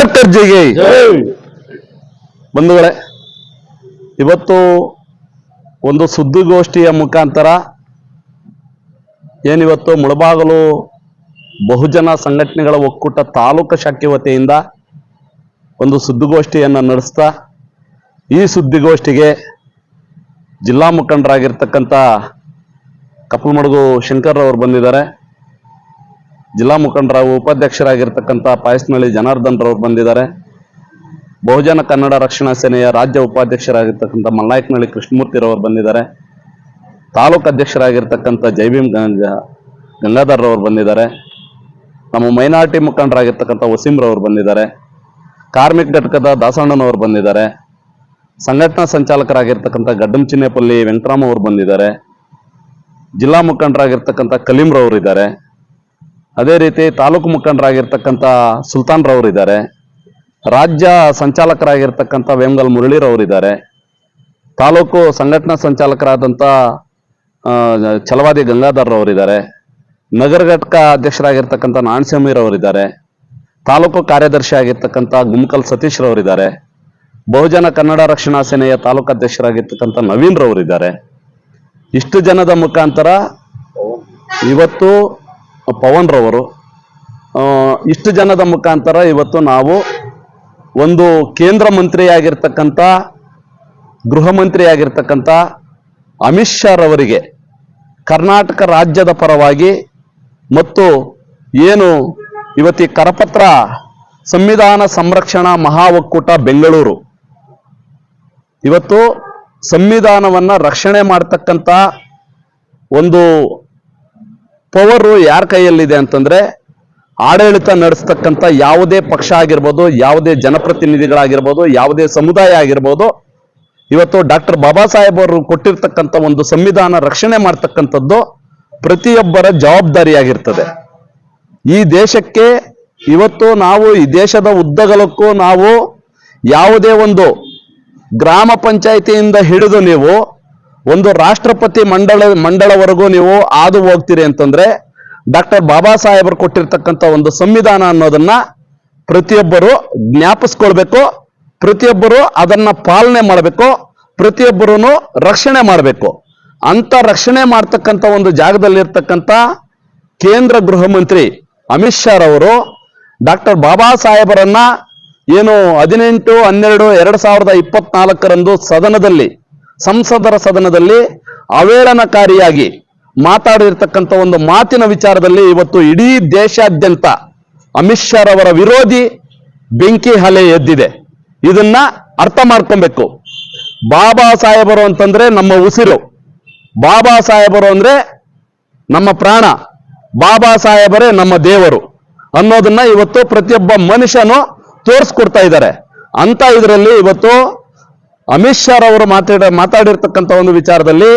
ಅಂಬೇಡ್ಕರ್ ಜಿಗೆ ಬಂಧುಗಳೇ ಇವತ್ತು ಒಂದು ಸುದ್ದಿಗೋಷ್ಠಿಯ ಮುಖಾಂತರ ಏನಿವತ್ತು ಮುಳಬಾಗಲು ಬಹುಜನ ಸಂಘಟನೆಗಳ ಒಕ್ಕೂಟ ತಾಲೂಕು ಶಾಖೆ ವತಿಯಿಂದ ಒಂದು ಸುದ್ದಿಗೋಷ್ಠಿಯನ್ನು ನಡೆಸ್ತಾ ಈ ಸುದ್ದಿಗೋಷ್ಠಿಗೆ ಜಿಲ್ಲಾ ಮುಖಂಡರಾಗಿರ್ತಕ್ಕಂಥ ಕಪ್ಪಲಮಡುಗು ಶಂಕರ್ ಅವರು ಬಂದಿದ್ದಾರೆ. ಜಿಲ್ಲಾ ಮುಖಂಡರ ಉಪಾಧ್ಯಕ್ಷರಾಗಿರ್ತಕ್ಕಂಥ ಪಾಯಸ್ನಳ್ಳಿ ಜನಾರ್ದನ್ ರವರು ಬಂದಿದ್ದಾರೆ. ಬಹುಜನ ಕನ್ನಡ ರಕ್ಷಣಾ ಸೇನೆಯ ರಾಜ್ಯ ಉಪಾಧ್ಯಕ್ಷರಾಗಿರ್ತಕ್ಕಂಥ ಕೃಷ್ಣಮೂರ್ತಿ ಕೃಷ್ಣಮೂರ್ತಿರವರು ಬಂದಿದ್ದಾರೆ. ತಾಲೂಕು ಅಧ್ಯಕ್ಷರಾಗಿರ್ತಕ್ಕಂಥ ಜೈಭೀಮ್ ಗಂಗ ಗಂಗಾಧರ್ ರವರು ಬಂದಿದ್ದಾರೆ. ನಮ್ಮ ಮೈನಾರಿಟಿ ಮುಖಂಡರಾಗಿರ್ತಕ್ಕಂಥ ವಸೀಮ್ರವ್ರು ಬಂದಿದ್ದಾರೆ. ಕಾರ್ಮಿಕ ಘಟಕದ ದಾಸಣ್ಣನವರು ಬಂದಿದ್ದಾರೆ. ಸಂಘಟನಾ ಸಂಚಾಲಕರಾಗಿರ್ತಕ್ಕಂಥ ಗಡ್ಡಂ ಚಿನ್ನೇಪಲ್ಲಿ ವೆಂಕಟರಾಮ್ ಅವರು ಬಂದಿದ್ದಾರೆ. ಜಿಲ್ಲಾ ಮುಖಂಡರಾಗಿರ್ತಕ್ಕಂಥ ಕಲೀಮ್ರವರು ಇದ್ದಾರೆ. ಅದೇ ರೀತಿ ತಾಲೂಕು ಮುಖಂಡರಾಗಿರ್ತಕ್ಕಂಥ ಸುಲ್ತಾನ್ ರವರಿದ್ದಾರೆ ರಾಜ್ಯ ಸಂಚಾಲಕರಾಗಿರ್ತಕ್ಕಂಥ ವೇಮಗಲ್ ಮುರಳಿರವರಿದ್ದಾರೆ ತಾಲೂಕು ಸಂಘಟನಾ ಸಂಚಾಲಕರಾದಂಥ ಛಲವಾದಿ ಗಂಗಾಧರ್ ರವರಿದ್ದಾರೆ ನಗರ ಘಟಕ ಅಧ್ಯಕ್ಷರಾಗಿರ್ತಕ್ಕಂಥ ಇದ್ದಾರೆ. ತಾಲೂಕು ಕಾರ್ಯದರ್ಶಿ ಆಗಿರ್ತಕ್ಕಂಥ ಗುಮ್ಕಲ್ ಸತೀಶ್ ರವರಿದ್ದಾರೆ ಬಹುಜನ ಕನ್ನಡ ರಕ್ಷಣಾ ಸೇನೆಯ ತಾಲೂಕು ಅಧ್ಯಕ್ಷರಾಗಿರ್ತಕ್ಕಂಥ ನವೀನ್ ರವರಿದ್ದಾರೆ ಇಷ್ಟು ಜನದ ಮುಖಾಂತರ ಇವತ್ತು ಪವನ್ ರವರು ಇಷ್ಟು ಜನದ ಮುಖಾಂತರ ಇವತ್ತು ನಾವು ಒಂದು ಕೇಂದ್ರ ಮಂತ್ರಿಯಾಗಿರ್ತಕ್ಕಂಥ, ಗೃಹ ಮಂತ್ರಿಯಾಗಿರ್ತಕ್ಕಂಥ ಅಮಿತ್ ಶಾ ರವರಿಗೆ, ಕರ್ನಾಟಕ ರಾಜ್ಯದ ಪರವಾಗಿ ಮತ್ತು ಏನು ಇವತ್ತಿ ಕರಪತ್ರ ಸಂವಿಧಾನ ಸಂರಕ್ಷಣಾ ಮಹಾ ಒಕ್ಕೂಟ ಬೆಂಗಳೂರು, ಇವತ್ತು ಸಂವಿಧಾನವನ್ನು ರಕ್ಷಣೆ ಮಾಡ್ತಕ್ಕಂಥ ಒಂದು ಪವರು ಯಾರ ಕೈಯಲ್ಲಿದೆ ಅಂತಂದ್ರೆ ಆಡಳಿತ ನಡೆಸ್ತಕ್ಕಂಥ ಯಾವುದೇ ಪಕ್ಷ ಆಗಿರ್ಬೋದು, ಯಾವುದೇ ಜನಪ್ರತಿನಿಧಿಗಳಾಗಿರ್ಬೋದು, ಯಾವುದೇ ಸಮುದಾಯ ಆಗಿರ್ಬೋದು, ಇವತ್ತು ಡಾಕ್ಟರ್ ಬಾಬಾ ಸಾಹೇಬ್ ಅವರು ಕೊಟ್ಟಿರ್ತಕ್ಕಂಥ ಒಂದು ಸಂವಿಧಾನ ರಕ್ಷಣೆ ಮಾಡ್ತಕ್ಕಂಥದ್ದು ಪ್ರತಿಯೊಬ್ಬರ ಜವಾಬ್ದಾರಿಯಾಗಿರ್ತದೆ. ಈ ದೇಶಕ್ಕೆ ಇವತ್ತು ನಾವು, ಈ ದೇಶದ ಉದ್ದಗಲಕ್ಕೂ ನಾವು ಯಾವುದೇ ಒಂದು ಗ್ರಾಮ ಪಂಚಾಯಿತಿಯಿಂದ ಹಿಡಿದು ನೀವು ಒಂದು ರಾಷ್ಟ್ರಪತಿ ಮಂಡಳ ಮಂಡಳವರೆಗೂ ನೀವು ಹಾದು ಹೋಗ್ತೀರಿ ಅಂತಂದ್ರೆ ಡಾಕ್ಟರ್ ಬಾಬಾ ಸಾಹೇಬರು ಕೊಟ್ಟಿರ್ತಕ್ಕಂಥ ಒಂದು ಸಂವಿಧಾನ ಅನ್ನೋದನ್ನ ಪ್ರತಿಯೊಬ್ಬರು ಜ್ಞಾಪಿಸ್ಕೊಳ್ಬೇಕು, ಪ್ರತಿಯೊಬ್ಬರು ಅದನ್ನ ಪಾಲನೆ ಮಾಡಬೇಕು ಪ್ರತಿಯೊಬ್ಬರೂ ರಕ್ಷಣೆ ಮಾಡಬೇಕು. ಅಂತ ರಕ್ಷಣೆ ಮಾಡ್ತಕ್ಕಂಥ ಒಂದು ಜಾಗದಲ್ಲಿರ್ತಕ್ಕಂಥ ಕೇಂದ್ರ ಗೃಹ ಮಂತ್ರಿ ಅಮಿತ್ ಶಾ ರವರು ಡಾಕ್ಟರ್ ಬಾಬಾ ಸಾಹೇಬರನ್ನ ಏನು ಹದಿನೆಂಟು, ಹನ್ನೆರಡು, ಎರಡು ಸಾವಿರದ ಇಪ್ಪತ್ನಾಲ್ಕರಂದು ಸದನದಲ್ಲಿ ಸಂಸದರ ಸದನದಲ್ಲಿ ಅವೇಳನಕಾರಿಯಾಗಿ ಮಾತಾಡಿರ್ತಕ್ಕಂಥ ಒಂದು ಮಾತಿನ ವಿಚಾರದಲ್ಲಿ ಇವತ್ತು ಇಡೀ ದೇಶಾದ್ಯಂತ ಅಮಿತ್ ಶಾ ರವರ ವಿರೋಧಿ ಬೆಂಕಿ ಹಲೆ ಎದ್ದಿದೆ. ಇದನ್ನ ಅರ್ಥ ಮಾಡ್ಕೊಬೇಕು. ಬಾಬಾ ಸಾಹೇಬರು ಅಂತಂದ್ರೆ ನಮ್ಮ ಉಸಿರು. ಬಾಬಾ ಸಾಹೇಬರು ಅಂದ್ರೆ ನಮ್ಮ ಪ್ರಾಣ. ಬಾಬಾ ಸಾಹೇಬರೇ ನಮ್ಮ ದೇವರು ಅನ್ನೋದನ್ನ ಇವತ್ತು ಪ್ರತಿಯೊಬ್ಬ ಮನುಷ್ಯನು ತೋರಿಸ್ಕೊಡ್ತಾ ಇದ್ದಾರೆ. ಅಂತ ಇದರಲ್ಲಿ ಇವತ್ತು ಅಮಿತ್ ಶಾ ಅವರು ಮಾತಾಡ, ಮಾತಾಡಿರ್ತಕ್ಕಂಥ ಒಂದು ವಿಚಾರದಲ್ಲಿ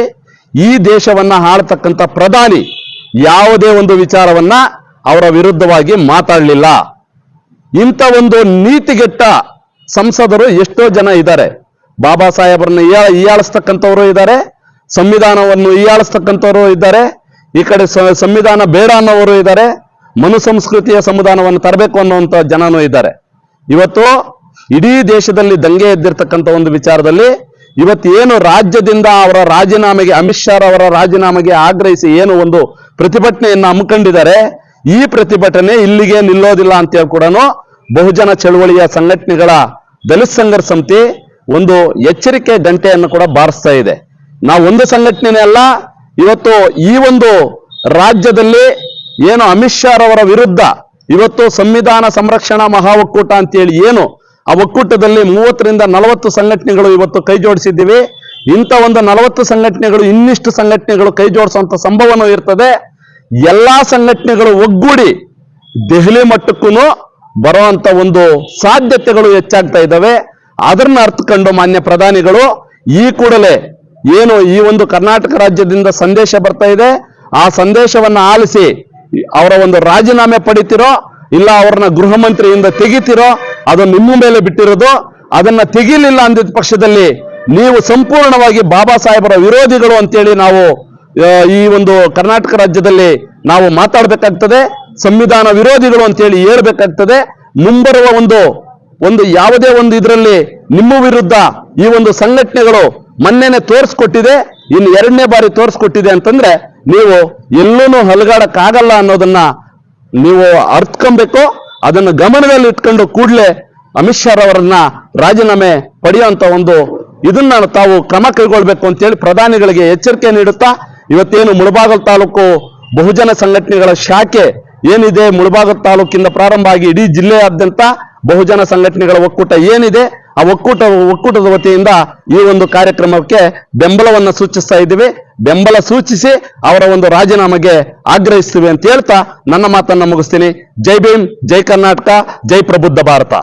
ಈ ದೇಶವನ್ನ ಆಳ್ತಕ್ಕಂಥ ಪ್ರಧಾನಿ ಯಾವುದೇ ಒಂದು ವಿಚಾರವನ್ನ ಅವರ ವಿರುದ್ಧವಾಗಿ ಮಾತಾಡಲಿಲ್ಲ. ಇಂಥ ಒಂದು ನೀತಿಗೆಟ್ಟ ಸಂಸದರು ಎಷ್ಟೋ ಜನ ಇದ್ದಾರೆ. ಬಾಬಾ ಸಾಹೇಬರನ್ನ ಹೀಯಾಳಿಸ್ತಕ್ಕಂಥವರು ಇದ್ದಾರೆ. ಸಂವಿಧಾನವನ್ನು ಹೀಯಾಳಿಸ್ತಕ್ಕಂಥವರು ಇದ್ದಾರೆ. ಈ ಕಡೆ ಸಂವಿಧಾನ ಬೇಡ ಅನ್ನೋರು ಇದ್ದಾರೆ. ಮನುಸಂಸ್ಕೃತಿಯ ಸಂವಿಧಾನವನ್ನು ತರಬೇಕು ಅನ್ನುವಂಥ ಜನನೂ ಇದ್ದಾರೆ. ಇವತ್ತು ಇಡೀ ದೇಶದಲ್ಲಿ ದಂಗೆ ಎದ್ದಿರ್ತಕ್ಕಂಥ ಒಂದು ವಿಚಾರದಲ್ಲಿ ಇವತ್ತು ಏನು ರಾಜ್ಯದಿಂದ ಅವರ ರಾಜೀನಾಮೆಗೆ, ಅಮಿತ್ ಶಾ ಅವರ ರಾಜೀನಾಮೆಗೆ ಆಗ್ರಹಿಸಿ ಏನು ಒಂದು ಪ್ರತಿಭಟನೆಯನ್ನು ಹಮ್ಮಿಕೊಂಡಿದ್ದಾರೆ, ಈ ಪ್ರತಿಭಟನೆ ಇಲ್ಲಿಗೆ ನಿಲ್ಲೋದಿಲ್ಲ ಅಂತ ಕೂಡ ಬಹುಜನ ಚಳುವಳಿಯ ಸಂಘಟನೆಗಳ ದಲಿತ ಸಂಘರ್ಷ ಸಮಿತಿ ಒಂದು ಎಚ್ಚರಿಕೆ ಗಂಟೆಯನ್ನು ಕೂಡ ಬಾರಿಸ್ತಾ ಇದೆ. ನಾವು ಒಂದು ಸಂಘಟನೆ ಅಲ್ಲ, ಇವತ್ತು ಈ ಒಂದು ರಾಜ್ಯದಲ್ಲಿ ಏನು ಅಮಿತ್ ಶಾ ಅವರ ವಿರುದ್ಧ ಇವತ್ತು ಸಂವಿಧಾನ ಸಂರಕ್ಷಣಾ ಮಹಾ ಒಕ್ಕೂಟ ಅಂತೇಳಿ ಏನು ಆ ಒಕ್ಕೂಟದಲ್ಲಿ ಮೂವತ್ತರಿಂದ ನಲವತ್ತು ಸಂಘಟನೆಗಳು ಇವತ್ತು ಕೈ ಜೋಡಿಸಿದ್ದೀವಿ. ಇಂಥ ಒಂದು ನಲವತ್ತು ಸಂಘಟನೆಗಳು, ಇನ್ನಿಷ್ಟು ಸಂಘಟನೆಗಳು ಕೈ ಜೋಡಿಸುವಂಥ ಸಂಭವನೂ ಇರ್ತದೆ. ಎಲ್ಲ ಸಂಘಟನೆಗಳು ಒಗ್ಗೂಡಿ ದೆಹಲಿ ಮಟ್ಟಕ್ಕೂ ಬರುವಂತ ಒಂದು ಸಾಧ್ಯತೆಗಳು ಹೆಚ್ಚಾಗ್ತಾ ಇದ್ದಾವೆ. ಅದನ್ನು ಅರ್ಥಕೊಂಡು ಮಾನ್ಯ ಪ್ರಧಾನಿಗಳು, ಈ ಕೂಡಲೇ ಏನು ಈ ಒಂದು ಕರ್ನಾಟಕ ರಾಜ್ಯದಿಂದ ಸಂದೇಶ ಬರ್ತಾ ಇದೆ. ಆ ಸಂದೇಶವನ್ನು ಆಲಿಸಿ ಅವರ ಒಂದು ರಾಜೀನಾಮೆ ಪಡಿತಿರೋ, ಇಲ್ಲ ಅವ್ರನ್ನ ಗೃಹ ಮಂತ್ರಿಯಿಂದ ತೆಗಿತಿರೋ ಅದು ನಿಮ್ಮ ಮೇಲೆ ಬಿಟ್ಟಿರೋದು, ಅದನ್ನ ತೆಗೀಲಿಲ್ಲ ಅಂದಿದ್ದ ಪಕ್ಷದಲ್ಲಿ ನೀವು ಸಂಪೂರ್ಣವಾಗಿ ಬಾಬಾ ಸಾಹೇಬರ ವಿರೋಧಿಗಳು ಅಂತೇಳಿ ನಾವು ಈ ಒಂದು ಕರ್ನಾಟಕ ರಾಜ್ಯದಲ್ಲಿ ನಾವು ಮಾತಾಡಬೇಕಾಗ್ತದೆ, ಸಂವಿಧಾನ ವಿರೋಧಿಗಳು ಅಂತೇಳಿ ಹೇಳ್ಬೇಕಾಗ್ತದೆ, ಮುಂಬರುವ ಒಂದು ಒಂದು ಯಾವುದೇ ಒಂದು ಇದರಲ್ಲಿ ನಿಮ್ಮ ವಿರುದ್ಧ ಈ ಒಂದು ಸಂಘಟನೆಗಳು ಮೊನ್ನೆನೆ ತೋರಿಸ್ಕೊಟ್ಟಿದೆ, ಇನ್ನು ಎರಡನೇ ಬಾರಿ ತೋರಿಸ್ಕೊಟ್ಟಿದೆ ಅಂತಂದ್ರೆ ನೀವು ಎಲ್ಲೂ ಹಲಗಾಡಕ್ಕಾಗಲ್ಲ ಅನ್ನೋದನ್ನ ನೀವು ಅರ್ಥಕೊಬೇಕು ಅದನ್ನು ಗಮನದಲ್ಲಿ ಇಟ್ಕೊಂಡು ಕೂಡಲೇ ಅಮಿತ್ ಶಾ ರವರನ್ನ ರಾಜೀನಾಮೆ ಪಡೆಯುವಂತ ಒಂದು ಇದನ್ನ ತಾವು ಕ್ರಮ ಕೈಗೊಳ್ಬೇಕು ಅಂತೇಳಿ ಪ್ರಧಾನಿಗಳಿಗೆ ಎಚ್ಚರಿಕೆ ನೀಡುತ್ತಾ, ಇವತ್ತೇನು ಮುಳಬಾಗಲ್ ತಾಲೂಕು ಬಹುಜನ ಸಂಘಟನೆಗಳ ಶಾಖೆ ಏನಿದೆ, ಮುಳಬಾಗಲ್ ತಾಲೂಕಿಂದ ಪ್ರಾರಂಭ ಆಗಿ ಇಡೀ ಜಿಲ್ಲೆಯಾದ್ಯಂತ ಬಹುಜನ ಸಂಘಟನೆಗಳ ಒಕ್ಕೂಟ ಏನಿದೆ ಆ ಒಕ್ಕೂಟ, ಒಕ್ಕೂಟದ ವತಿಯಿಂದ ಈ ಒಂದು ಕಾರ್ಯಕ್ರಮಕ್ಕೆ ಬೆಂಬಲವನ್ನ ಸೂಚಿಸ್ತಾ ಇದ್ದೀವಿ. ಬೆಂಬಲ ಸೂಚಿಸಿ ಅವರ ಒಂದು ರಾಜೀನಾಮೆಗೆ ಆಗ್ರಹಿಸ್ತೀವಿ ಅಂತ ಹೇಳ್ತಾ ನನ್ನ ಮಾತನ್ನ ಮುಗಿಸ್ತೀನಿ. ಜೈ ಭೀಮ್, ಜೈ ಕರ್ನಾಟಕ, ಜೈ ಪ್ರಬುದ್ಧ ಭಾರತ.